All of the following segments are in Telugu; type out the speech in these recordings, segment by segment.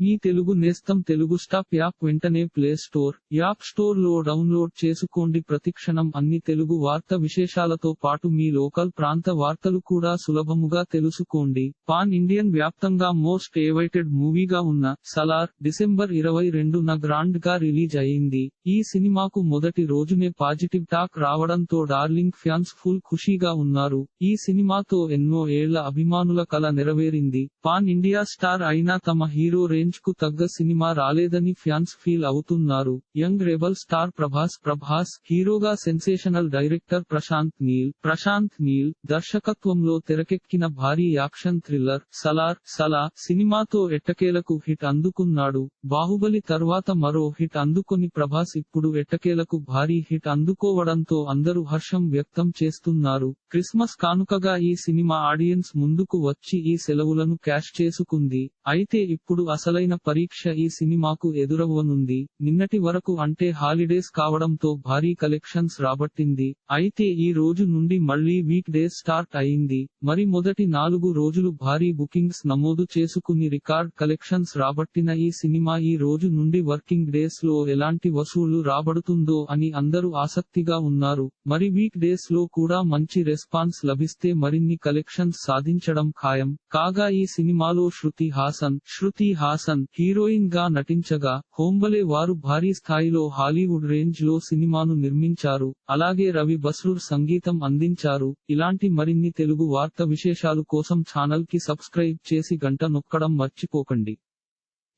మీ తెలుగు నేస్తం తెలుగు స్టాప్ యాప్ వెంటనే ప్లే స్టోర్ యాప్ స్టోర్లో డౌన్లోడ్ చేసుకోండి. ప్రతిక్షణం అన్ని తెలుగు వార్త విశేషాలతో పాటు మీ లోకల్ ప్రాంత వార్తలు కూడా సులభముగా తెలుసుకోండి. పాన్ ఇండియన్ వ్యాప్తంగా మోస్ట్ ఏవైటెడ్ మూవీగా ఉన్న సలార్ డిసెంబర్ ఇరవై రెండున గ్రాండ్గా రిలీజ్ అయింది. ఈ సినిమాకు మొదటి రోజునే పాజిటివ్ టాక్ రావడంతో డార్లింగ్ ఫ్యాన్స్ ఫుల్ ఖుషీగా ఉన్నారు. ఈ సినిమాతో ఎన్నో ఏళ్ళ అభిమానుల కల నెరవేరింది. పాన్ ఇండియా స్టార్ అయినా తమ హీరో రేంజ్ కు తగ్గ సినిమా రాలేదని ఫ్యాన్స్ ఫీల్ అవుతున్నారు. Young rebel star Prabhas Prabhas హీరోగా సెన్సేషనల్ డైరెక్టర్ ప్రశాంత్ నీల్ ప్రశాంత్ నీల్ దర్శకత్వంలో తెరకెక్కిన భారీ యాక్షన్ థ్రిల్లర్ సలార్ సలా సినిమాతో ఎట్టకేలకు హిట్ అందుకున్నాడు. బాహుబలి తర్వాత మరో హిట్ అందుకొని ప్రభాస్ ఇప్పుడు ఎట్టకేలకు భారీ హిట్ అందుకోవడంతో అందరూ హర్షం వ్యక్తం చేస్తున్నారు. క్రిస్మస్ కానుకగా ఈ సినిమా ఆడియన్స్ ముందుకు వచ్చి ఈ సెలవులను క్యాష్ చేసుకుంది. అయితే ఇప్పుడు అసలైన పరీక్ష ఈ సినిమాకు ఎదురవ్వనుంది. నిన్నటి వరకు అంటే హాలిడేస్ కావడంతో భారీ కలెక్షన్స్ రాబట్టింది. అయితే ఈ రోజు నుండి మళ్ళీ వీక్ డేస్ స్టార్ట్ అయింది. మరి మొదటి నాలుగు రోజులు భారీ బుకింగ్స్ నమోదు చేసుకుని రికార్డ్ కలెక్షన్స్ రాబట్టిన ఈ సినిమా ఈ రోజు నుండి వర్కింగ్ డేస్లో ఎలాంటి వసూళ్ళు రాబడుతుందో అని అందరూ ఆసక్తిగా ఉన్నారు. మరి వీక్ డేస్లో కూడా మంచి రెస్పాన్స్ లభిస్తే మరిన్ని కలెక్షన్స్ సాధించడం ఖాయం. కాగా ఈ సినిమాలో శృతి హాస్ హాసన్ శృతి హాసన్ హీరోయిన్గా నటించగా హోంబలే వారు భారీ స్థాయిలో హాలీవుడ్ రేంజ్లో సినిమాను నిర్మించారు. అలాగే రవి బస్రూర్ సంగీతం అందించారు. ఇలాంటి మరిన్ని తెలుగు వార్త విశేషాలు కోసం ఛానల్కి సబ్స్క్రైబ్ చేసి గంట నొక్కడం మర్చిపోకండి.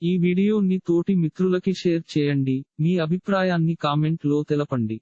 ఈ వీడియోని తోటి మిత్రులకి షేర్ చేయండి. మీ అభిప్రాయాన్ని కామెంట్లో తెలపండి.